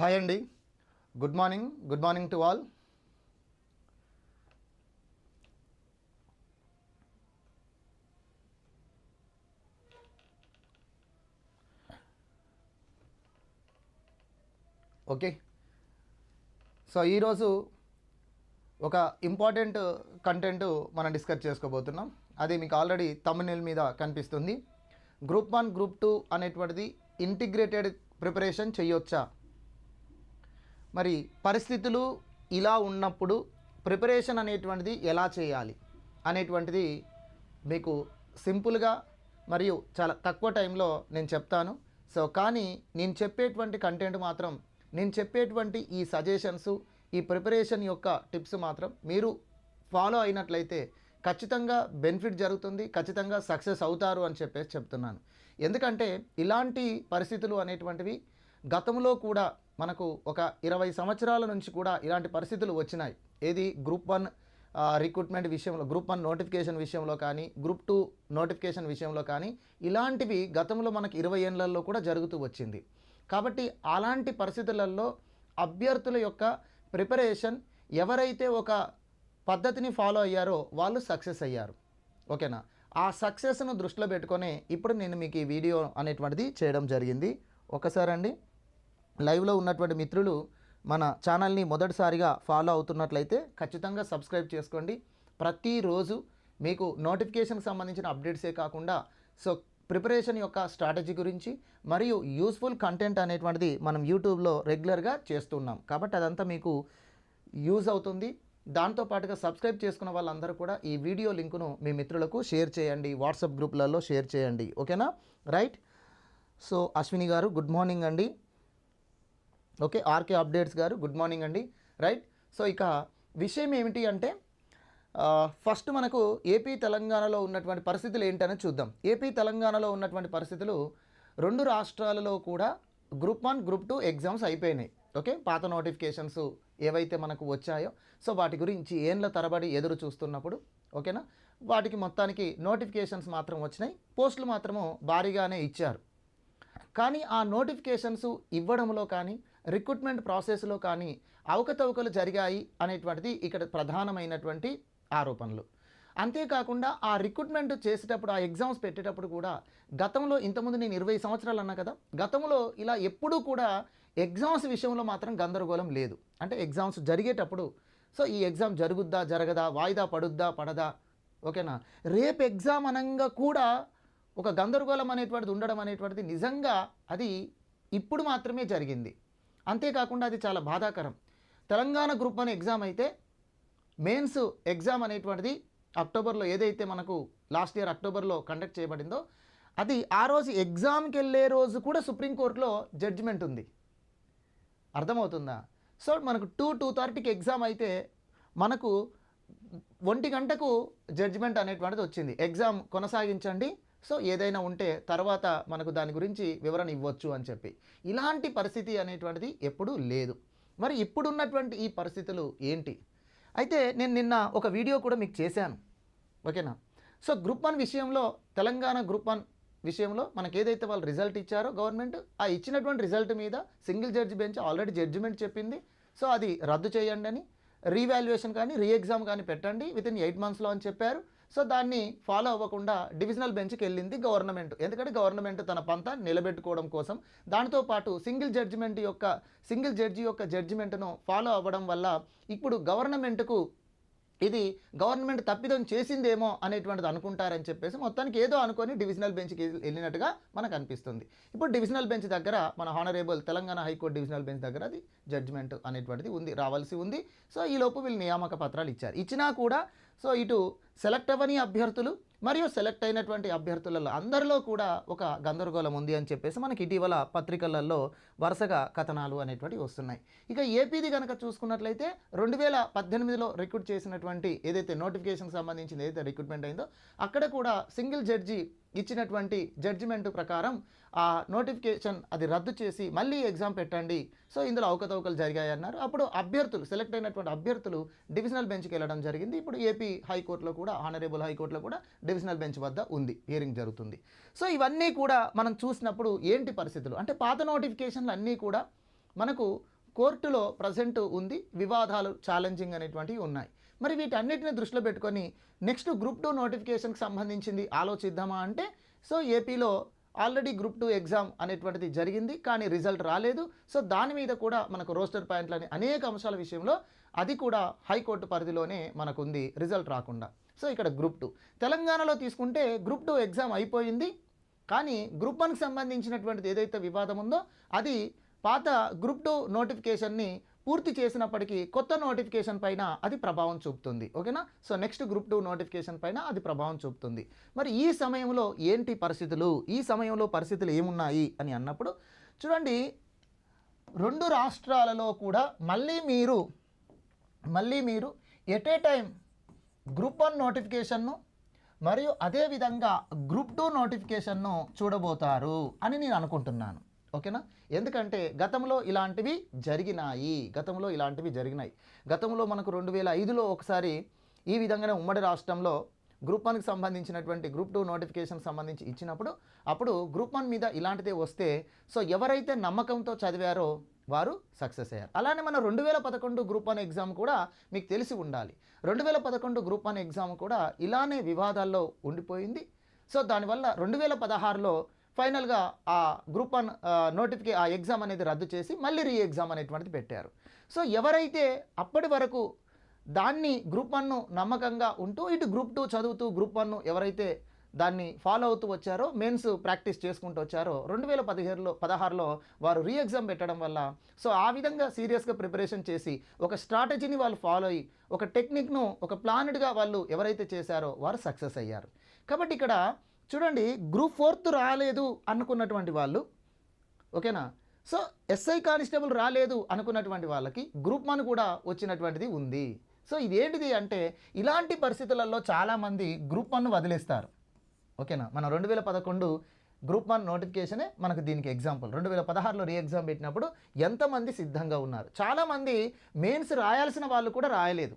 Hi అండి. Good morning. Good morning to all. Okay. So ఈరోజు ఒక ఇంపార్టెంట్ కంటెంట్ మనం డిస్కస్ చేసుకోబోతున్నాం. అది మీకు ఆల్రెడీ తమిళ మీద కనిపిస్తుంది. గ్రూప్ వన్ గ్రూప్ టూ అనేటువంటిది ఇంటిగ్రేటెడ్ ప్రిపరేషన్ చేయొచ్చా? మరి పరిస్థితులు ఇలా ఉన్నప్పుడు ప్రిపరేషన్ అనేటువంటిది ఎలా చేయాలి? అనేటువంటిది మీకు సింపుల్గా మరియు చాలా తక్కువ టైంలో నేను చెప్తాను. సో కానీ నేను చెప్పేటువంటి కంటెంట్ మాత్రం నేను చెప్పేటువంటి ఈ సజెషన్స్ ఈ ప్రిపరేషన్ యొక్క టిప్స్ మాత్రం మీరు ఫాలో అయినట్లయితే ఖచ్చితంగా బెనిఫిట్ జరుగుతుంది ఖచ్చితంగా సక్సెస్ అవుతారు అని చెప్పేసి చెప్తున్నాను. ఎందుకంటే ఇలాంటి పరిస్థితులు అనేటువంటివి గతంలో కూడా మనకు ఒక ఇరవై సంవత్సరాల నుంచి కూడా ఇలాంటి పరిస్థితులు వచ్చినాయి. ఏది గ్రూప్ వన్ రిక్రూట్మెంట్ విషయంలో గ్రూప్ వన్ నోటిఫికేషన్ విషయంలో కానీ గ్రూప్ టూ నోటిఫికేషన్ విషయంలో కానీ ఇలాంటివి గతంలో మనకి ఇరవై ఏళ్ళల్లో కూడా జరుగుతూ వచ్చింది. కాబట్టి అలాంటి పరిస్థితులలో అభ్యర్థుల యొక్క ప్రిపరేషన్ ఎవరైతే ఒక పద్ధతిని ఫాలో అయ్యారో వాళ్ళు సక్సెస్ అయ్యారు. ఓకేనా? ఆ సక్సెస్ను దృష్టిలో పెట్టుకొని ఇప్పుడు నేను మీకు ఈ వీడియో అనేటువంటిది చేయడం జరిగింది. ఒకసారి అండి లైవ్లో ఉన్నటువంటి మిత్రులు మన ఛానల్ని మొదటిసారిగా ఫాలో అవుతున్నట్లయితే ఖచ్చితంగా సబ్స్క్రైబ్ చేసుకోండి. ప్రతిరోజు మీకు నోటిఫికేషన్కి సంబంధించిన అప్డేట్సే కాకుండా సో ప్రిపరేషన్ యొక్క స్ట్రాటజీ గురించి మరియు యూస్ఫుల్ కంటెంట్ అనేటువంటిది మనం యూట్యూబ్లో రెగ్యులర్గా చేస్తున్నాం. కాబట్టి అదంతా మీకు యూజ్ అవుతుంది. దాంతో పాటుగా సబ్స్క్రైబ్ చేసుకున్న వాళ్ళందరూ కూడా ఈ వీడియో లింకును మీ మిత్రులకు షేర్ చేయండి. వాట్సాప్ గ్రూప్లలో షేర్ చేయండి. ఓకేనా? రైట్. సో అశ్విని గారు గుడ్ మార్నింగ్ అండి. ఓకే ఆర్కే అప్డేట్స్ గారు గుడ్ మార్నింగ్ అండి. రైట్? సో ఇక విషయం ఏమిటి అంటే ఫస్ట్ మనకు ఏపీ తెలంగాణలో ఉన్నటువంటి పరిస్థితులు ఏంటని చూద్దాం. ఏపీ తెలంగాణలో ఉన్నటువంటి పరిస్థితులు రెండు రాష్ట్రాలలో కూడా group one group two exams అయిపోయినాయి. ఓకే? పాత నోటిఫికేషన్స్ ఏవైతే మనకు వచ్చాయో సో వాటి గురించి ఏండ్ల తరబడి ఎదురు చూస్తున్నప్పుడు ఓకేనా? వాటికి మొత్తానికి నోటిఫికేషన్స్ మాత్రం వచ్చినాయి. పోస్టులు మాత్రము భారీగానే ఇచ్చారు. కానీ ఆ నోటిఫికేషన్స్ ఇవ్వడంలో కానీ రిక్రూట్మెంట్ ప్రాసెస్లో కానీ అవకతవకలు జరిగాయి అనేటువంటిది ఇక్కడ ప్రధానమైనటువంటి ఆరోపణలు. అంతేకాకుండా ఆ రిక్రూట్మెంట్ చేసేటప్పుడు ఆ ఎగ్జామ్స్ పెట్టేటప్పుడు కూడా గతంలో ఇంతకుముందు నేను ఇరవై సంవత్సరాలు అన్నా కదా గతంలో ఇలా ఎప్పుడూ కూడా ఎగ్జామ్స్ విషయంలో మాత్రం గందరగోళం లేదు. అంటే ఎగ్జామ్స్ జరిగేటప్పుడు సో ఈ ఎగ్జామ్ జరుగుద్దా జరగదా వాయిదా పడుద్దా పడదా? ఓకేనా? రేపు ఎగ్జామ్ అనంగా కూడా ఒక గందరగోళం అనేటువంటిది ఉండడం అనేటువంటిది నిజంగా అది ఇప్పుడు మాత్రమే జరిగింది. అంతేకాకుండా అది చాలా బాధాకరం. తెలంగాణ గ్రూప్ వన్ ఎగ్జామ్ అయితే మెయిన్స్ ఎగ్జామ్ అనేటువంటిది అక్టోబర్లో ఏదైతే మనకు లాస్ట్ ఇయర్ అక్టోబర్లో కండక్ట్ చేయబడిందో అది ఆ రోజు ఎగ్జామ్కి వెళ్ళే రోజు కూడా సుప్రీంకోర్టులో జడ్జిమెంట్ ఉంది. అర్థమవుతుందా? సో మనకు టూ టూ థర్టీకి ఎగ్జామ్ అయితే మనకు ఒంటి గంటకు జడ్జిమెంట్ అనేటువంటిది వచ్చింది. ఎగ్జామ్ కొనసాగించండి సో ఏదైనా ఉంటే తర్వాత మనకు దాని గురించి వివరణ ఇవ్వచ్చు అని చెప్పి. ఇలాంటి పరిస్థితి అనేటువంటిది ఎప్పుడూ లేదు. మరి ఇప్పుడున్నటువంటి ఈ పరిస్థితులు ఏంటి? అయితే నేను నిన్న ఒక వీడియో కూడా మీకు చేశాను. ఓకేనా? సో గ్రూప్ వన్ విషయంలో తెలంగాణ గ్రూప్ వన్ విషయంలో మనకు ఏదైతే వాళ్ళు రిజల్ట్ ఇచ్చారో గవర్నమెంట్ ఆ ఇచ్చినటువంటి రిజల్ట్ మీద single judge bench already judgment చెప్పింది. సో అది రద్దు చేయండి అని రీవాల్యుయేషన్ కానీ రీ ఎగ్జామ్ కానీ పెట్టండి విత్ ఇన్ ఎయిట్ మంత్స్లో అని చెప్పారు. సో దాన్ని ఫాలో అవ్వకుండా డివిజనల్ బెంచ్కి వెళ్ళింది గవర్నమెంట్ ఎందుకంటే గవర్నమెంట్ తన పంత నిలబెట్టుకోవడం కోసం. దానితో పాటు సింగిల్ జడ్జిమెంట్ యొక్క సింగిల్ జడ్జి యొక్క జడ్జిమెంట్ను ఫాలో అవ్వడం వల్ల ఇప్పుడు గవర్నమెంట్కు ఇది గవర్నమెంట్ తప్పిదం చేసిందేమో అనేటువంటిది అనుకుంటారని చెప్పేసి మొత్తానికి ఏదో అనుకొని డివిజనల్ బెంచ్కి వెళ్ళినట్టుగా మనకు అనిపిస్తుంది. ఇప్పుడు డివిజనల్ బెంచ్ దగ్గర మన honourable Telangana high court divisional bench దగ్గర అది జడ్జిమెంట్ అనేటువంటిది ఉంది రావాల్సి ఉంది. సో ఈలోపు వీళ్ళు నియామక పత్రాలు ఇచ్చారు. ఇచ్చినా కూడా సో ఇటు సెలెక్ట్ అవ్వని అభ్యర్థులు మరియు సెలెక్ట్ అయినటువంటి అభ్యర్థులలో అందరిలో కూడా ఒక గందరగోళం ఉంది అని చెప్పేసి మనకి ఇటీవల పత్రికలలో వరుసగా కథనాలు అనేటువంటివి వస్తున్నాయి. ఇక ఏపీది కనుక చూసుకున్నట్లయితే రెండు వేల పద్దెనిమిదిలో రిక్రూట్ చేసినటువంటి ఏదైతే నోటిఫికేషన్కి సంబంధించింది ఏదైతే రిక్రూట్మెంట్ అయిందో అక్కడ కూడా సింగిల్ జడ్జి ఇచ్చినటువంటి జడ్జిమెంట్ ప్రకారం ఆ నోటిఫికేషన్ అది రద్దు చేసి మళ్ళీ ఎగ్జామ్ పెట్టండి. సో ఇందులో అవకతవకలు జరిగాయి అన్నారు అప్పుడు అభ్యర్థులు సెలెక్ట్ అయినటువంటి అభ్యర్థులు డివిజనల్ బెంచ్కి వెళ్ళడం జరిగింది. ఇప్పుడు ఏపీ హైకోర్టులో కూడా ఆనరేబుల్ హైకోర్టులో కూడా డివిజనల్ బెంచ్ వద్ద ఉంది హియరింగ్ జరుగుతుంది. సో ఇవన్నీ కూడా మనం చూసినప్పుడు ఏంటి పరిస్థితులు? అంటే పాత నోటిఫికేషన్లు అన్నీ కూడా మనకు కోర్టులో ప్రజెంట్ ఉంది వివాదాలు ఛాలెంజింగ్ అనేటువంటివి ఉన్నాయి. మరి వీటన్నిటిని దృష్టిలో పెట్టుకొని నెక్స్ట్ గ్రూప్ టూ నోటిఫికేషన్కి సంబంధించింది ఆలోచిద్దామా అంటే సో ఏపీలో ఆల్రెడీ గ్రూప్ టూ ఎగ్జామ్ అనేటువంటిది జరిగింది కానీ రిజల్ట్ రాలేదు. సో దాని మీద కూడా మనకు రోస్టర్ పాయింట్లు అనే అనేక అంశాల విషయంలో అది కూడా హైకోర్టు పరిధిలోనే మనకు ఉంది రిజల్ట్ రాకుండా. సో ఇక్కడ గ్రూప్ టూ. తెలంగాణలో తీసుకుంటే గ్రూప్ టూ ఎగ్జామ్ అయిపోయింది కానీ గ్రూప్ వన్కి సంబంధించినటువంటిది ఏదైతే వివాదం ఉందో అది పాత గ్రూప్ టూ నోటిఫికేషన్ని పూర్తి చేసినప్పటికీ కొత్త నోటిఫికేషన్ పైన అది ప్రభావం చూపుతుంది ఓకేనా? So next group two notification పైన అది ప్రభావం చూపుతుంది. మరి ఈ సమయంలో ఏంటి పరిస్థితులు? ఈ సమయంలో పరిస్థితులు ఏమున్నాయి అని అన్నప్పుడు చూడండి రెండు రాష్ట్రాలలో కూడా మళ్ళీ మీరు మళ్ళీ మీరు at a time group one నోటిఫికేషన్ను మరియు అదేవిధంగా గ్రూప్ టూ నోటిఫికేషన్ను చూడబోతారు అని నేను అనుకుంటున్నాను. ఓకేనా? ఎందుకంటే గతంలో ఇలాంటివి జరిగినాయి. గతంలో ఇలాంటివి జరిగినాయి. గతంలో మనకు రెండు వేల ఐదులో ఒకసారి ఈ విధంగానే ఉమ్మడి రాష్ట్రంలో గ్రూప్ వన్కి సంబంధించినటువంటి గ్రూప్ టూ నోటిఫికేషన్ సంబంధించి ఇచ్చినప్పుడు అప్పుడు గ్రూప్ వన్ మీద ఇలాంటిదే వస్తే సో ఎవరైతే నమ్మకంతో చదివారో వారు సక్సెస్ అయ్యారు. అలానే మన రెండు వేల పదకొండు గ్రూప్ వన్ ఎగ్జామ్ కూడా మీకు తెలిసి ఉండాలి. రెండు వేల పదకొండు గ్రూప్ వన్ ఎగ్జామ్ కూడా ఇలానే వివాదాల్లో ఉండిపోయింది. సో దానివల్ల రెండు వేల పదహారులో ఫైనల్గా ఆ గ్రూప్ వన్ నోటిఫికే ఆ ఎగ్జామ్ అనేది రద్దు చేసి మళ్ళీ రీ ఎగ్జామ్ అనేటువంటిది పెట్టారు. సో ఎవరైతే అప్పటి వరకు దాన్ని గ్రూప్ వన్ను నమ్మకంగా ఉంటూ ఇటు గ్రూప్ టూ చదువుతూ గ్రూప్ వన్ను ఎవరైతే దాన్ని ఫాలో అవుతూ వచ్చారో మెయిన్స్ ప్రాక్టీస్ చేసుకుంటూ వచ్చారో రెండు వేల పదిహేడులో పదహారులో వారు రీ ఎగ్జామ్ పెట్టడం వల్ల సో ఆ విధంగా సీరియస్గా ప్రిపరేషన్ చేసి ఒక స్ట్రాటజీని వాళ్ళు ఫాలో అయ్యి ఒక టెక్నిక్ను ఒక ప్లానెడ్గా వాళ్ళు ఎవరైతే చేశారో వారు సక్సెస్ అయ్యారు. కాబట్టి ఇక్కడ చూడండి గ్రూప్ ఫోర్త్ రాలేదు అనుకున్నటువంటి వాళ్ళు ఓకేనా? సో ఎస్ఐ కానిస్టేబుల్ రాలేదు అనుకున్నటువంటి వాళ్ళకి గ్రూప్ వన్ కూడా వచ్చినటువంటిది ఉంది. సో ఇదేంటిది అంటే ఇలాంటి పరిస్థితులలో చాలామంది గ్రూప్ వన్ వదిలేస్తారు. ఓకేనా? మనం రెండు వేల పదకొండు గ్రూప్ వన్ నోటిఫికేషనే మనకు దీనికి ఎగ్జాంపుల్. రెండు వేల పదహారులో రీ ఎగ్జామ్ పెట్టినప్పుడు ఎంతమంది సిద్ధంగా ఉన్నారు? చాలామంది మెయిన్స్ రాయాల్సిన వాళ్ళు కూడా రాయలేదు.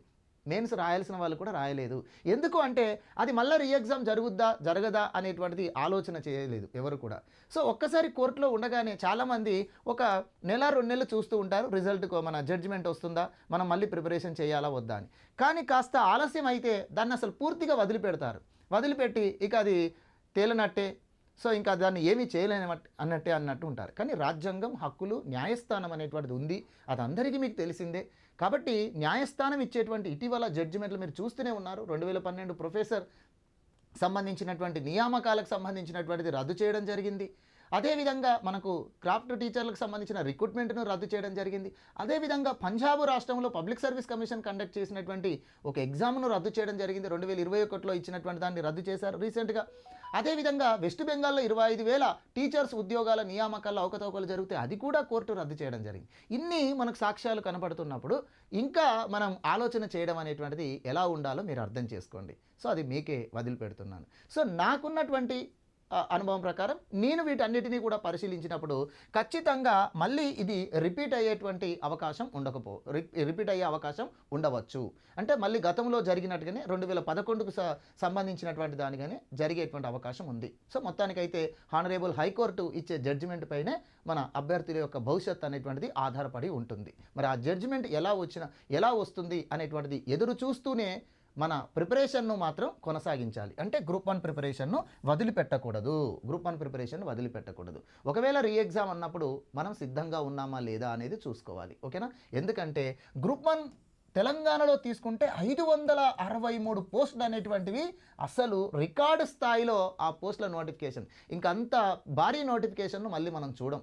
మెయిన్స్ రాయాల్సిన వాళ్ళు కూడా రాయలేదు. ఎందుకు అంటే అది మళ్ళీ రీఎగ్జామ్ జరుగుద్దా జరగదా అనేటువంటిది ఆలోచన చేయలేదు ఎవరు కూడా. సో ఒక్కసారి కోర్టులో ఉండగానే చాలామంది ఒక నెల రెండు నెలలు చూస్తూ ఉంటారు రిజల్ట్ మన జడ్జిమెంట్ వస్తుందా మనం మళ్ళీ ప్రిపరేషన్ చేయాలా వద్దా అని. కానీ కాస్త ఆలస్యం అయితే దాన్ని అసలు పూర్తిగా వదిలిపెడతారు. వదిలిపెట్టి ఇక అది తేలినట్టే సో ఇంకా దాన్ని ఏమీ చేయలేని అన్నట్టే అన్నట్టు ఉంటారు. కానీ రాజ్యాంగం హక్కులు న్యాయస్థానం అనేటువంటిది ఉంది. అది అందరికీ మీకు తెలిసిందే. కాబట్టి న్యాయస్థానం ఇచ్చేటువంటి ఇటీవల జడ్జిమెంట్లు మీరు చూస్తూనే ఉన్నారు. రెండు వేల పన్నెండు ప్రొఫెసర్ సంబంధించినటువంటి నియామకాలకు సంబంధించినటువంటిది రద్దు చేయడం జరిగింది. అదేవిధంగా మనకు క్రాఫ్ట్ టీచర్లకు సంబంధించిన రిక్రూట్మెంట్ను రద్దు చేయడం జరిగింది. అదేవిధంగా పంజాబ్ రాష్ట్రంలో పబ్లిక్ సర్వీస్ కమిషన్ కండక్ట్ చేసినటువంటి ఒక ఎగ్జామ్ను రద్దు చేయడం జరిగింది. రెండు వేల ఇరవై ఒకటిలో ఇచ్చినటువంటి దాన్ని రద్దు చేశారు రీసెంట్గా. అదేవిధంగా వెస్ట్ బెంగాల్లో ఇరవై ఐదు వేల టీచర్స్ ఉద్యోగాల నియామకాల్లో అవకతవకలు జరిగితే అది కూడా కోర్టు రద్దు చేయడం జరిగింది. ఇన్ని మనకు సాక్ష్యాలు కనపడుతున్నప్పుడు ఇంకా మనం ఆలోచన చేయడం అనేటువంటిది ఎలా ఉండాలో మీరు అర్థం చేసుకోండి. సో అది మీకే వదిలిపెడుతున్నాను. సో నాకున్నటువంటి అనుభవం ప్రకారం నేను వీటన్నిటినీ కూడా పరిశీలించినప్పుడు ఖచ్చితంగా మళ్ళీ ఇది రిపీట్ అయ్యేటువంటి అవకాశం ఉండకపో రిపీట్ అయ్యే అవకాశం ఉండవచ్చు. అంటే మళ్ళీ గతంలో జరిగినట్టుగానే రెండు వేల పదకొండుకు సంబంధించినటువంటి దానిగానే జరిగేటువంటి అవకాశం ఉంది. సో మొత్తానికైతే హానరేబుల్ హైకోర్టు ఇచ్చే జడ్జిమెంట్ పైనే మన అభ్యర్థుల యొక్క భవిష్యత్ అనేటువంటిది ఆధారపడి ఉంటుంది. మరి ఆ జడ్జిమెంట్ ఎలా వచ్చిన ఎలా వస్తుంది అనేటువంటిది ఎదురు చూస్తూనే మన ప్రిపరేషన్ను మాత్రం కొనసాగించాలి. అంటే గ్రూప్ వన్ ప్రిపరేషన్ను వదిలిపెట్టకూడదు. గ్రూప్ వన్ ప్రిపరేషన్ వదిలిపెట్టకూడదు. ఒకవేళ రీ ఎగ్జామ్ అన్నప్పుడు మనం సిద్ధంగా ఉన్నామా లేదా అనేది చూసుకోవాలి. ఓకేనా? ఎందుకంటే గ్రూప్ వన్ తెలంగాణలో తీసుకుంటే ఐదు వందల అరవై మూడు పోస్టులు అనేటువంటివి అసలు రికార్డు స్థాయిలో ఆ పోస్టుల నోటిఫికేషన్. ఇంకంత అంత భారీ నోటిఫికేషన్ను మళ్ళీ మనం చూడం.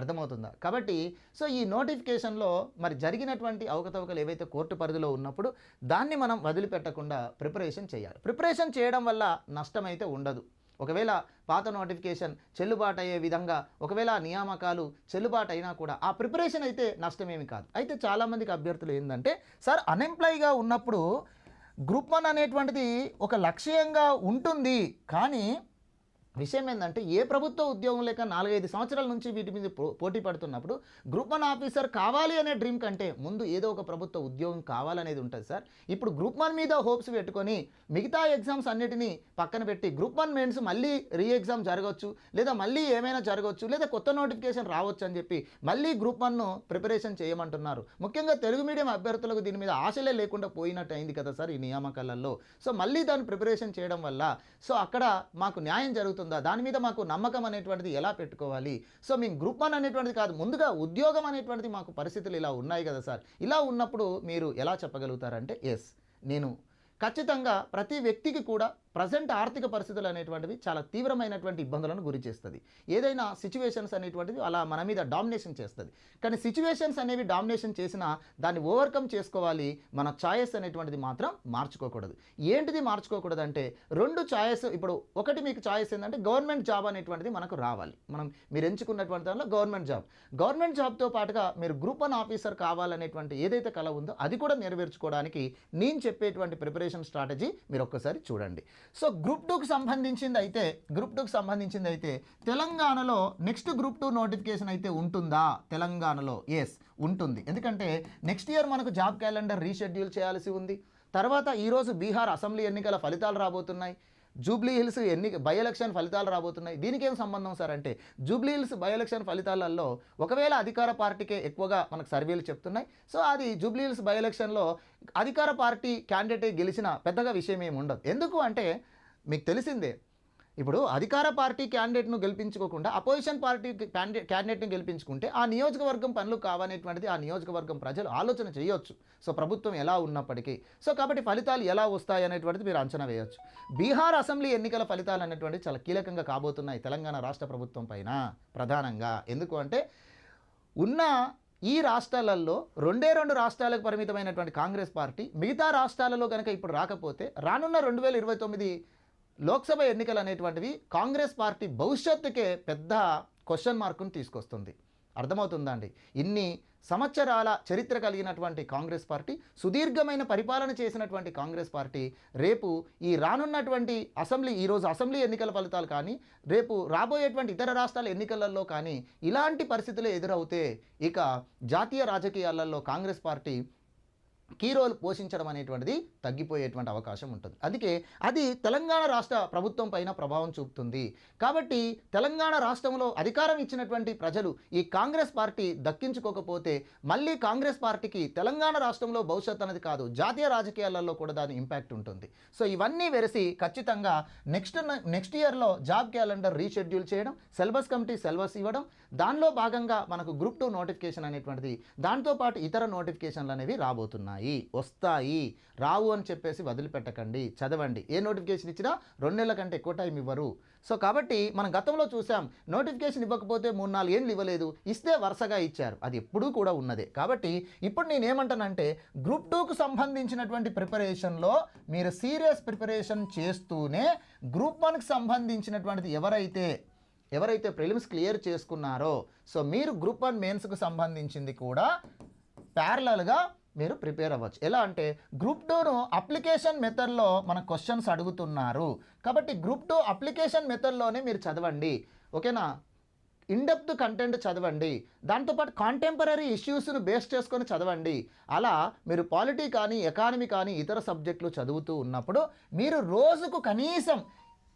అర్థమవుతుందా? కాబట్టి సో ఈ నోటిఫికేషన్లో మరి జరిగినటువంటి అవకతవకలు ఏవైతే కోర్టు పరిధిలో ఉన్నప్పుడు దాన్ని మనం వదిలిపెట్టకుండా ప్రిపరేషన్ చేయాలి. ప్రిపరేషన్ చేయడం వల్ల నష్టమైతే ఉండదు. ఒకవేళ పాత నోటిఫికేషన్ చెల్లుబాటు అయ్యే విధంగా ఒకవేళ నియామకాలు చెల్లుబాటు అయినా కూడా ఆ ప్రిపరేషన్ అయితే నష్టమేమి కాదు. అయితే చాలామందికి అభ్యర్థులు ఏంటంటే సార్ అన్ఎంప్లాయ్గా ఉన్నప్పుడు గ్రూప్ వన్ అనేటువంటిది ఒక లక్ష్యంగా ఉంటుంది కానీ విషయం ఏంటంటే ఏ ప్రభుత్వ ఉద్యోగం లేక నాలుగైదు సంవత్సరాల నుంచి వీటి మీద పో- పోటీ పడుతున్నప్పుడు గ్రూప్ వన్ ఆఫీసర్ కావాలి అనే డ్రీమ్ కంటే ముందు ఏదో ఒక ప్రభుత్వ ఉద్యోగం కావాలనేది ఉంటుంది సార్. ఇప్పుడు గ్రూప్ వన్ మీద హోప్స్ పెట్టుకొని మిగతా ఎగ్జామ్స్ అన్నిటినీ పక్కన పెట్టి గ్రూప్ వన్ మెయిన్స్ మళ్ళీ రీ ఎగ్జామ్ జరగవచ్చు లేదా మళ్ళీ ఏమైనా జరగవచ్చు లేదా కొత్త నోటిఫికేషన్ రావచ్చు అని చెప్పి మళ్ళీ గ్రూప్ వన్ను ప్రిపరేషన్ చేయమంటున్నారు. ముఖ్యంగా తెలుగు మీడియం అభ్యర్థులకు దీని మీద ఆశలే లేకుండా పోయినట్టు అయింది కదా సార్ ఈ నియామకాలలో. సో మళ్ళీ దాన్ని ప్రిపరేషన్ చేయడం వల్ల సో అక్కడ మాకు న్యాయం జరుగుతుంది దాని మీద మాకు నమ్మకం అనేటువంటిది ఎలా పెట్టుకోవాలి? సో మేము గ్రూప్ వన్ అనేటువంటిది కాదు ముందుగా ఉద్యోగం అనేటువంటిది మాకు పరిస్థితులు ఇలా ఉన్నాయి కదా సార్. ఇలా ఉన్నప్పుడు మీరు ఎలా చెప్పగలుగుతారంటే ఎస్ నేను ఖచ్చితంగా ప్రతి వ్యక్తికి కూడా ప్రజెంట్ ఆర్థిక పరిస్థితులు అనేటువంటివి చాలా తీవ్రమైనటువంటి ఇబ్బందులను గురి చేస్తుంది. ఏదైనా సిచ్యువేషన్స్ అనేటువంటిది అలా మన మీద డామినేషన్ చేస్తుంది. కానీ సిచ్యువేషన్స్ అనేవి డామినేషన్ చేసినా దాన్ని ఓవర్కమ్ చేసుకోవాలి మన ఛాయస్ అనేటువంటిది మాత్రం మార్చుకోకూడదు. ఏంటిది మార్చుకోకూడదు అంటే రెండు ఛాయస్ ఇప్పుడు ఒకటి మీకు ఛాయస్ ఏంటంటే గవర్నమెంట్ జాబ్ అనేటువంటిది మనకు రావాలి. మనం మీరు ఎంచుకున్నటువంటి దానిలో గవర్నమెంట్ జాబ్ గవర్నమెంట్ జాబ్తో పాటుగా మీరు గ్రూప్ వన్ ఆఫీసర్ కావాలనేటువంటి ఏదైతే కళ ఉందో అది కూడా నెరవేర్చుకోవడానికి నేను చెప్పేటువంటి ప్రిపరేషన్ స్ట్రాటజీ మీరు ఒక్కసారి చూడండి. సో గ్రూప్ టూకి సంబంధించింది అయితే గ్రూప్ టూకి సంబంధించింది అయితే తెలంగాణలో నెక్స్ట్ గ్రూప్ టూ నోటిఫికేషన్ అయితే ఉంటుందా? తెలంగాణలో ఎస్ ఉంటుంది. ఎందుకంటే నెక్స్ట్ ఇయర్ మనకు జాబ్ క్యాలెండర్ రీషెడ్యూల్ చేయాల్సి ఉంది. తర్వాత ఈరోజు బీహార్ అసెంబ్లీ ఎన్నికల ఫలితాలు రాబోతున్నాయి. జూబ్లీ హిల్స్ ఎన్ని బై ఎలక్షన్ ఫలితాలు రాబోతున్నాయి? దీనికి ఏం సంబంధం సార్ అంటే జూబ్లీ హిల్స్ బై ఎలక్షన్ ఫలితాలలో ఒకవేళ అధికార పార్టీకే ఎక్కువగా మనకు సర్వేలు చెప్తున్నాయి. సో అది జూబ్లీ హిల్స్ బై ఎలక్షన్లో అధికార పార్టీ క్యాండిడేటే గెలిచిన పెద్దగా విషయం ఏమి ఉండదు. ఎందుకు అంటే మీకు తెలిసిందే ఇప్పుడు అధికార పార్టీ క్యాండిడేట్ను గెలిపించుకోకుండా అపోజిషన్ పార్టీ క్యాండిడేట్ క్యాండిడేట్ని గెలిపించుకుంటే ఆ నియోజకవర్గం పనులు కావనేటువంటిది ఆ నియోజకవర్గం ప్రజలు ఆలోచన చేయొచ్చు. సో ప్రభుత్వం ఎలా ఉన్నప్పటికీ. సో కాబట్టి ఫలితాలు ఎలా వస్తాయి అనేటువంటిది మీరు అంచనా వేయొచ్చు. బీహార్ అసెంబ్లీ ఎన్నికల ఫలితాలు అనేటువంటివి చాలా కీలకంగా కాబోతున్నాయి తెలంగాణ రాష్ట్ర ప్రభుత్వం పైన ప్రధానంగా. ఎందుకు అంటే ఉన్న ఈ రాష్ట్రాలలో రెండే రెండు రాష్ట్రాలకు పరిమితమైనటువంటి కాంగ్రెస్ పార్టీ మిగతా రాష్ట్రాలలో కనుక ఇప్పుడు రాకపోతే రానున్న రెండు వేల ఇరవై తొమ్మిది లోక్సభ ఎన్నికలు అనేటువంటివి కాంగ్రెస్ పార్టీ భవిష్యత్తుకే పెద్ద క్వశ్చన్ మార్కును తీసుకొస్తుంది. అర్థమవుతుందండి? ఇన్ని సంవత్సరాల చరిత్ర కలిగినటువంటి కాంగ్రెస్ పార్టీ సుదీర్ఘమైన పరిపాలన చేసినటువంటి కాంగ్రెస్ పార్టీ రేపు ఈ రానున్నటువంటి అసెంబ్లీ ఈరోజు అసెంబ్లీ ఎన్నికల ఫలితాలు కానీ రేపు రాబోయేటువంటి ఇతర రాష్ట్రాల ఎన్నికలలో కానీ ఇలాంటి పరిస్థితులు ఎదురవుతే ఇక జాతీయ రాజకీయాలలో కాంగ్రెస్ పార్టీ కీ రోల్ పోషించడం అనేటువంటిది తగ్గిపోయేటువంటి అవకాశం ఉంటుంది. అందుకే అది తెలంగాణ రాష్ట్ర ప్రభుత్వం పైన ప్రభావం చూపుతుంది. కాబట్టి తెలంగాణ రాష్ట్రంలో అధికారం ఇచ్చినటువంటి ప్రజలు ఈ కాంగ్రెస్ పార్టీ దక్కించుకోకపోతే మళ్ళీ కాంగ్రెస్ పార్టీకి తెలంగాణ రాష్ట్రంలో భవిష్యత్ అనేది కాదు జాతీయ రాజకీయాలలో కూడా దాని ఇంపాక్ట్ ఉంటుంది. సో ఇవన్నీ వెరసి ఖచ్చితంగా నెక్స్ట్ నెక్స్ట్ ఇయర్లో జాబ్ క్యాలెండర్ రీషెడ్యూల్ చేయడం సిలబస్ కమిటీ సిలబస్ ఇవ్వడం దానిలో భాగంగా మనకు గ్రూప్ టూ నోటిఫికేషన్ అనేటువంటిది దాంతోపాటు ఇతర నోటిఫికేషన్లు అనేవి రాబోతున్నాయి. వస్తాయి. రావు అని చెప్పేసి వదిలిపెట్టకండి. చదవండి. ఏ నోటిఫికేషన్ ఇచ్చినా రెండు నెలల కంటే ఎక్కువ టైం ఇవ్వరు. సో కాబట్టి మనం గతంలో చూసాం నోటిఫికేషన్ ఇవ్వకపోతే మూడు నాలుగు ఏళ్ళు ఇవ్వలేదు. ఇస్తే వరుసగా ఇచ్చారు. అది ఎప్పుడూ కూడా ఉన్నదే. కాబట్టి ఇప్పుడు నేను ఏమంటానంటే గ్రూప్ టూకు సంబంధించినటువంటి ప్రిపరేషన్లో మీరు సీరియస్ ప్రిపరేషన్ చేస్తూనే గ్రూప్ వన్కి సంబంధించినటువంటిది ఎవరైతే ఎవరైతే ప్రిలిమ్స్ క్లియర్ చేసుకున్నారో సో మీరు గ్రూప్ వన్ మెయిన్స్కు సంబంధించింది కూడా ప్యారలల్గా మీరు ప్రిపేర్ అవ్వచ్చు. ఎలా అంటే గ్రూప్ టూను అప్లికేషన్ మెథడ్లో మన క్వశ్చన్స్ అడుగుతున్నారు. కాబట్టి గ్రూప్ టూ అప్లికేషన్ మెథడ్లోనే మీరు చదవండి. ఓకేనా? ఇన్డెప్త్ కంటెంట్ చదవండి. దాంతోపాటు కాంటెంపరీ ఇష్యూస్ను బేస్ చేసుకొని చదవండి. అలా మీరు పాలిటీ కానీ ఎకానమీ కానీ ఇతర సబ్జెక్టులు చదువుతూ ఉన్నప్పుడు మీరు రోజుకు కనీసం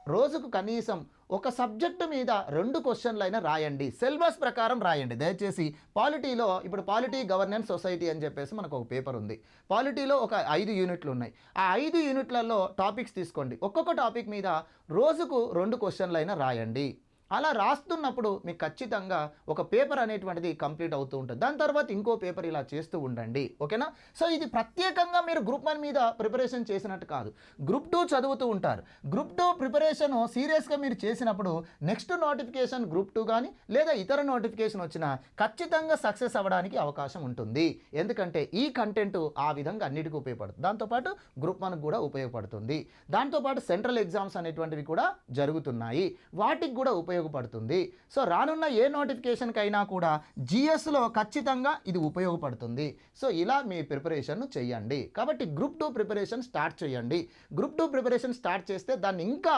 రోజుకు కనీసం ఒక సబ్జెక్టు మీద రెండు క్వశ్చన్లు అయినా రాయండి. సిలబస్ ప్రకారం రాయండి. దయచేసి పాలిటీలో ఇప్పుడు పాలిటీ గవర్నెన్స్ సొసైటీ అని చెప్పేసి మనకు ఒక పేపర్ ఉంది. పాలిటీలో ఒక ఐదు యూనిట్లు ఉన్నాయి. ఆ ఐదు యూనిట్లలో టాపిక్స్ తీసుకోండి. ఒక్కొక్క టాపిక్ మీద రోజుకు రెండు క్వశ్చన్లు అయినా రాయండి. అలా రాస్తున్నప్పుడు మీకు ఖచ్చితంగా ఒక పేపర్ అనేటువంటిది కంప్లీట్ అవుతూ ఉంటుంది. దాని తర్వాత ఇంకో పేపర్ ఇలా చేస్తూ ఉండండి. ఓకేనా? సో ఇది ప్రత్యేకంగా మీరు గ్రూప్ వన్ మీద ప్రిపరేషన్ చేసినట్టు కాదు. గ్రూప్ టూ చదువుతూ ఉంటారు. గ్రూప్ టూ ప్రిపరేషన్ సీరియస్గా మీరు చేసినప్పుడు నెక్స్ట్ నోటిఫికేషన్ గ్రూప్ టూ కానీ లేదా ఇతర నోటిఫికేషన్ వచ్చినా ఖచ్చితంగా సక్సెస్ అవ్వడానికి అవకాశం ఉంటుంది. ఎందుకంటే ఈ కంటెంట్ ఆ విధంగా అన్నిటికీ ఉపయోగపడుతుంది. దాంతోపాటు గ్రూప్ వన్కి కూడా ఉపయోగపడుతుంది. దాంతోపాటు సెంట్రల్ ఎగ్జామ్స్ అనేటువంటివి కూడా జరుగుతున్నాయి. వాటికి కూడా ఉపయోగ ఉపయోగపడుతుంది. సో రానున్న ఏ నోటిఫికేషన్కి అయినా కూడా జిఎస్లో ఖచ్చితంగా ఇది ఉపయోగపడుతుంది. సో ఇలా మీ ప్రిపరేషన్ చేయండి కాబట్టి గ్రూప్ టూ ప్రిపరేషన్ స్టార్ట్ చేయండి గ్రూప్ టూ ప్రిపరేషన్ స్టార్ట్ చేస్తే దాన్ని ఇంకా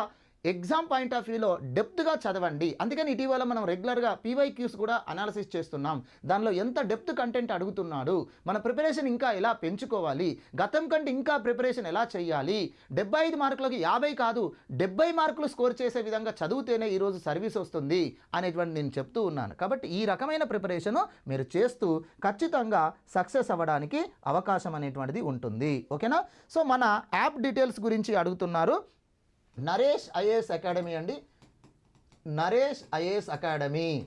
ఎగ్జామ్ పాయింట్ ఆఫ్ వ్యూలో డెప్త్గా చదవండి. అందుకని ఇటీవల మనం రెగ్యులర్గా పీవైక్యూస్ కూడా అనాలిసిస్ చేస్తున్నాం. దానిలో ఎంత డెప్త్ కంటెంట్ అడుగుతున్నాడు మన ప్రిపరేషన్ ఇంకా ఎలా పెంచుకోవాలి గతం కంటే ఇంకా ప్రిపరేషన్ ఎలా చేయాలి డెబ్బై ఐదు మార్కులకి యాభై కాదు డెబ్బై మార్కులు స్కోర్ చేసే విధంగా చదివితేనే ఈరోజు సర్వీస్ వస్తుంది అనేటువంటి నేను చెప్తూ ఉన్నాను. కాబట్టి ఈ రకమైన ప్రిపరేషన్ మీరు చేస్తూ ఖచ్చితంగా సక్సెస్ అవ్వడానికి అవకాశం అనేటువంటిది ఉంటుంది. ఓకేనా? సో మన యాప్ డీటెయిల్స్ గురించి అడుగుతున్నారు. నరేష్ ఐఏఎస్ అకాడమీ అండి. నరేష్ ఐఏఎస్ అకాడమీ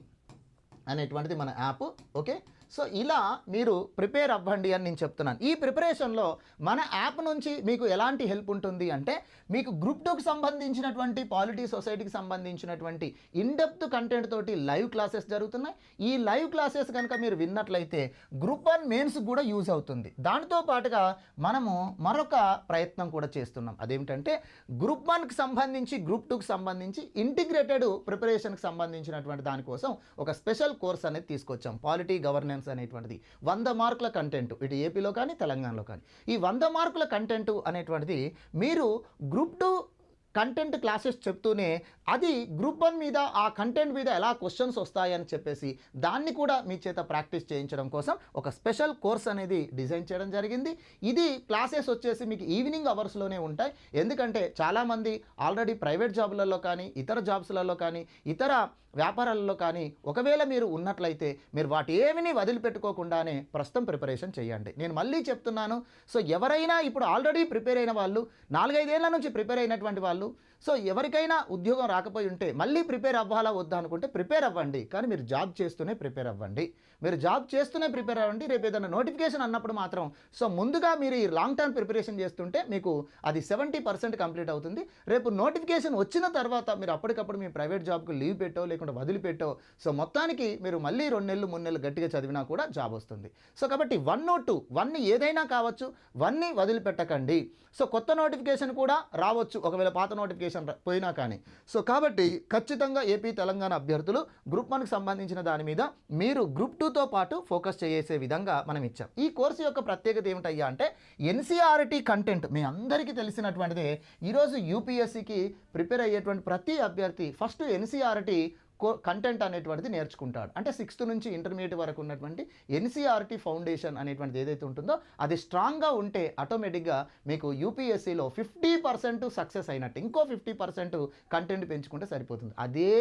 అనేటువంటిది మన యాప్ ఓకే? సో ఇలా మీరు ప్రిపేర్ అవ్వండి అని నేను చెప్తున్నాను. ఈ ప్రిపరేషన్లో మన యాప్ నుంచి మీకు ఎలాంటి హెల్ప్ ఉంటుంది అంటే మీకు గ్రూప్ టూకి సంబంధించినటువంటి పాలిటీ సొసైటీకి సంబంధించినటువంటి ఇన్డెప్త్ కంటెంట్ తోటి లైవ్ క్లాసెస్ జరుగుతున్నాయి. ఈ లైవ్ క్లాసెస్ కనుక మీరు విన్నట్లయితే గ్రూప్ వన్ మెయిన్స్ కూడా యూజ్ అవుతుంది. దానితో పాటుగా మనము మరొక ప్రయత్నం కూడా చేస్తున్నాం. అదేమిటంటే గ్రూప్ వన్కి సంబంధించి గ్రూప్ టూకి సంబంధించి ఇంటిగ్రేటెడ్ ప్రిపరేషన్కి సంబంధించినటువంటి దానికోసం ఒక స్పెషల్ కోర్స్ అనేది తీసుకొచ్చాం. పాలిటీ గవర్నెన్స్ అనేటువంటిది. వంద మార్కుల కంటెంట్ ఇటు ఏపీలో కానీ తెలంగాణలో కానీ. ఈ వంద మార్కుల కంటెంట్ అనేటువంటిది మీరు గ్రూప్ టూ కంటెంట్ క్లాసెస్ చెప్తూనే అది గ్రూప్ వన్ మీద ఆ కంటెంట్ మీద ఎలా క్వశ్చన్స్ వస్తాయని చెప్పేసి దాన్ని కూడా మీ చేత ప్రాక్టీస్ చేయించడం కోసం ఒక స్పెషల్ కోర్స్ అనేది డిజైన్ చేయడం జరిగింది. ఇది క్లాసెస్ వచ్చేసి మీకు ఈవినింగ్ అవర్స్లోనే ఉంటాయి. ఎందుకంటే చాలామంది ఆల్రెడీ ప్రైవేట్ జాబులలో కానీ ఇతర జాబ్స్లలో కానీ ఇతర వ్యాపారాలలో కానీ ఒకవేళ మీరు ఉన్నట్లయితే మీరు వాటి ఏమిని వదిలిపెట్టుకోకుండానే ప్రస్తుతం ప్రిపరేషన్ చేయండి. నేను మళ్ళీ చెప్తున్నాను. సో ఎవరైనా ఇప్పుడు ఆల్రెడీ ప్రిపేర్ అయిన వాళ్ళు నాలుగైదేళ్ళ నుంచి ప్రిపేర్ అయినటువంటి వాళ్ళు handle. సో ఎవరికైనా ఉద్యోగం రాకపోయి ఉంటే మళ్ళీ ప్రిపేర్ అవ్వాలా వద్దా అనుకుంటే ప్రిపేర్ అవ్వండి. కానీ మీరు జాబ్ చేస్తూనే ప్రిపేర్ అవ్వండి. మీరు జాబ్ చేస్తూనే ప్రిపేర్ అవ్వండి. రేపు ఏదైనా నోటిఫికేషన్ అన్నప్పుడు మాత్రం సో ముందుగా మీరు ఈ లాంగ్ టర్మ్ ప్రిపరేషన్ చేస్తుంటే మీకు అది సెవెంటీ పర్సెంట్ కంప్లీట్ అవుతుంది. రేపు నోటిఫికేషన్ వచ్చిన తర్వాత మీరు అప్పటికప్పుడు మీ ప్రైవేట్ జాబ్కు లీవ్ పెట్టో లేకుంటే వదిలిపెట్టో సో మొత్తానికి మీరు మళ్ళీ రెండు నెలలు మూడు నెలలు గట్టిగా చదివినా కూడా జాబ్ వస్తుంది. సో కాబట్టి వన్ నో టూ వన్ ఏదైనా కావచ్చు వన్ని వదిలిపెట్టకండి. సో కొత్త నోటిఫికేషన్ కూడా రావచ్చు. ఒకవేళ పాత నోటిఫికేషన్ నోటిఫికేషన్ పోయినా కానీ. సో కాబట్టి ఖచ్చితంగా ఏపీ తెలంగాణ అభ్యర్థులు గ్రూప్ వన్కి సంబంధించిన దాని మీద మీరు గ్రూప్ టూతో పాటు ఫోకస్ చేసే విధంగా మనం ఇచ్చాం. ఈ కోర్సు యొక్క ప్రత్యేకత ఏమిటయ్యా అంటే ఎన్సీఆర్టీ కంటెంట్ మీ అందరికీ తెలిసినటువంటిదే ఈరోజు యూపీఎస్సికి ప్రిపేర్ అయ్యేటువంటి ప్రతి అభ్యర్థి ఫస్ట్ ఎన్సీఆర్టీ కంటెంట్ అనేటువంటిది నేర్చుకుంటాడు. అంటే సిక్స్త్ నుంచి ఇంటర్మీడియట్ వరకు ఉన్నటువంటి ఎన్సీఆర్టీ ఫౌండేషన్ అనేటువంటిది ఏదైతే ఉంటుందో అది స్ట్రాంగ్గా ఉంటే ఆటోమేటిక్గా మీకు యూపీఎస్సీలో ఫిఫ్టీ పర్సెంట్ సక్సెస్ అయినట్టు ఇంకో ఫిఫ్టీ పర్సెంట్ కంటెంట్ పెంచుకుంటే సరిపోతుంది. అదే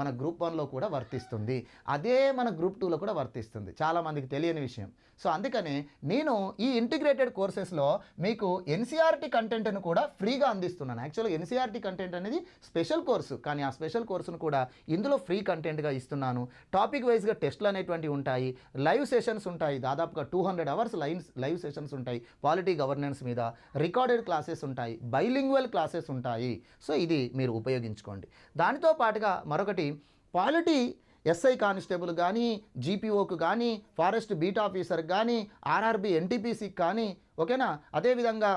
మన గ్రూప్ వన్లో కూడా వర్తిస్తుంది. అదే మన గ్రూప్ టూలో కూడా వర్తిస్తుంది. చాలామందికి తెలియని విషయం. సో అందుకనే నేను ఈ ఇంటిగ్రేటెడ్ కోర్సెస్లో మీకు ఎన్సీఆర్టీ కంటెంట్ను కూడా ఫ్రీగా అందిస్తున్నాను. యాక్చువల్గా ఎన్సీఆర్టీ కంటెంట్ అనేది స్పెషల్ కోర్సు కానీ ఆ స్పెషల్ కోర్సును కూడా ఇందులో ఫ్రీ కంటెంట్గా ఇస్తున్నాను. టాపిక్ వైజ్గా టెస్ట్లు అనేటువంటివి ఉంటాయి. లైవ్ సెషన్స్ ఉంటాయి. దాదాపుగా two hundred hours lines live sessions ఉంటాయి పాలిటీ గవర్నెన్స్ మీద. రికార్డెడ్ క్లాసెస్ ఉంటాయి. బైలింగ్వల్ క్లాసెస్ ఉంటాయి. సో ఇది మీరు ఉపయోగించుకోండి. దానితో పాటుగా మరొకటి పాలిటీ ఎస్ఐ కానిస్టేబుల్ కానీ జీపీఓకు కానీ ఫారెస్ట్ బీట్ ఆఫీసర్ కానీ ఆర్ఆర్బి ఎన్టీపీసీకి కానీ ఓకేనా? అదేవిధంగా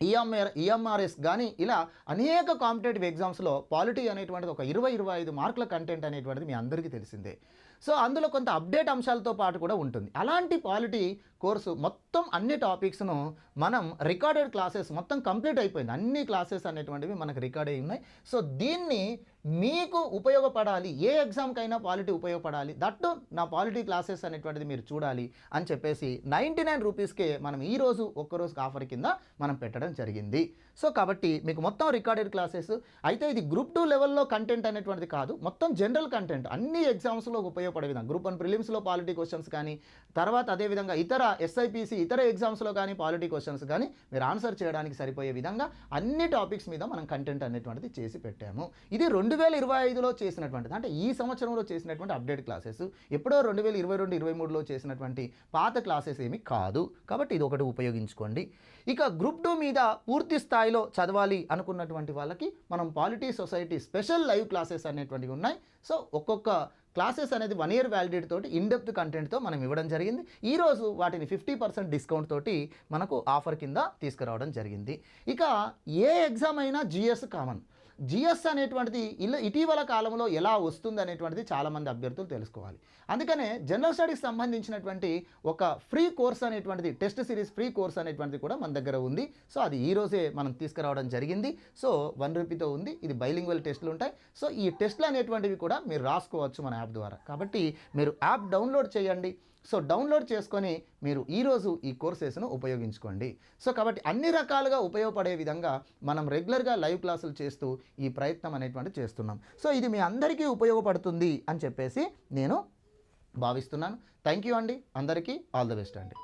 ఈఎంఆర్ ఈఎంఆర్ఎస్ కానీ ఇలా అనేక కాంపిటేటివ్ ఎగ్జామ్స్లో పాలిటీ అనేటువంటిది ఒక ఇరవై ఇరవై ఐదు మార్కుల కంటెంట్ అనేటువంటిది మీ అందరికీ తెలిసిందే. సో అందులో కొంత అప్డేట్ అంశాలతో పాటు కూడా ఉంటుంది. అలాంటి పాలిటీ కోర్సు మొత్తం అన్ని టాపిక్స్ను మనం రికార్డెడ్ క్లాసెస్ మొత్తం కంప్లీట్ అయిపోయింది. అన్ని క్లాసెస్ అనేటువంటివి మనకు రికార్డ్ అయి ఉన్నాయి. సో దీన్ని మీకు ఉపయోగపడాలి ఏ ఎగ్జామ్కైనా పాలిటీ ఉపయోగపడాలి దట్టు నా పాలిటీ క్లాసెస్ అనేటువంటిది మీరు చూడాలి అని చెప్పేసి నైంటీ నైన్ రూపీస్కే మనం ఈ రోజు ఒక్కరోజుకి ఆఫర్ కింద మనం పెట్టడం జరిగింది. సో కాబట్టి మీకు మొత్తం రికార్డెడ్ క్లాసెస్ అయితే ఇది గ్రూప్ టూ లెవెల్లో కంటెంట్ అనేటువంటిది కాదు మొత్తం జనరల్ కంటెంట్ అన్ని ఎగ్జామ్స్లో ఉపయోగపడే విధంగా గ్రూప్ వన్ ప్రిలిమ్స్లో పాలిటీ క్వశ్చన్స్ కానీ తర్వాత అదేవిధంగా ఇతర ఎస్ఐపిసి ఇతర ఎగ్జామ్స్లో కానీ పాలిటీ క్వశ్చన్స్ కానీ మీరు ఆన్సర్ చేయడానికి సరిపోయే విధంగా అన్ని టాపిక్స్ మీద మనం కంటెంట్ అనేటువంటిది చేసి పెట్టాము. ఇది రెండు వేల ఇరవై ఐదులో చేసినటువంటిది అంటే ఈ సంవత్సరంలో చేసినటువంటి అప్డేట్ క్లాసెస్ ఎప్పుడో రెండు వేల ఇరవై రెండు ఇరవై మూడులో చేసినటువంటి పాత క్లాసెస్ ఏమి కాదు. కాబట్టి ఇది ఒకటి ఉపయోగించుకోండి. ఇక గ్రూప్ టూ మీద పూర్తి స్థాయిలో చదవాలి అనుకున్నటువంటి వాళ్ళకి మనం polity society special live classes అనేటువంటివి ఉన్నాయి. సో ఒక్కొక్క క్లాసెస్ అనేది వన్ ఇయర్ వ్యాలిడిటీ తోటి ఇన్డెప్త్ కంటెంట్తో మనం ఇవ్వడం జరిగింది. ఈరోజు వాటిని ఫిఫ్టీ పర్సెంట్ డిస్కౌంట్ తోటి మనకు ఆఫర్ కింద తీసుకురావడం జరిగింది. ఇక ఏ ఎగ్జామ్ అయినా జిఎస్ కామన్. జిఎస్ అనేటువంటిది ఇల్లు ఇటీవల కాలంలో ఎలా వస్తుంది అనేటువంటిది చాలామంది అభ్యర్థులు తెలుసుకోవాలి. అందుకనే జనరల్ స్టడీకి సంబంధించినటువంటి ఒక ఫ్రీ కోర్స్ అనేటువంటిది టెస్ట్ సిరీస్ ఫ్రీ కోర్స్ అనేటువంటిది కూడా మన దగ్గర ఉంది. సో అది ఈ రోజే మనం తీసుకురావడం జరిగింది. సో వన్ రూపీతో ఉంది. ఇది బైలింగ్వల్ టెస్టులు ఉంటాయి. సో ఈ టెస్టులు అనేటువంటివి కూడా మీరు రాసుకోవచ్చు మన యాప్ ద్వారా. కాబట్టి మీరు యాప్ డౌన్లోడ్ చేయండి. సో డౌన్లోడ్ చేసుకొని మీరు ఈరోజు ఈ కోర్సెస్ను ఉపయోగించుకోండి. సో కాబట్టి అన్ని రకాలుగా ఉపయోగపడే విధంగా మనం రెగ్యులర్గా లైవ్ క్లాసులు చేస్తూ ఈ ప్రయత్నం అనేటువంటి చేస్తున్నాం. సో ఇది మీ అందరికీ ఉపయోగపడుతుంది అని చెప్పేసి నేను భావిస్తున్నాను. థ్యాంక్ యూ అండి. అందరికీ ఆల్ ద బెస్ట్ అండి.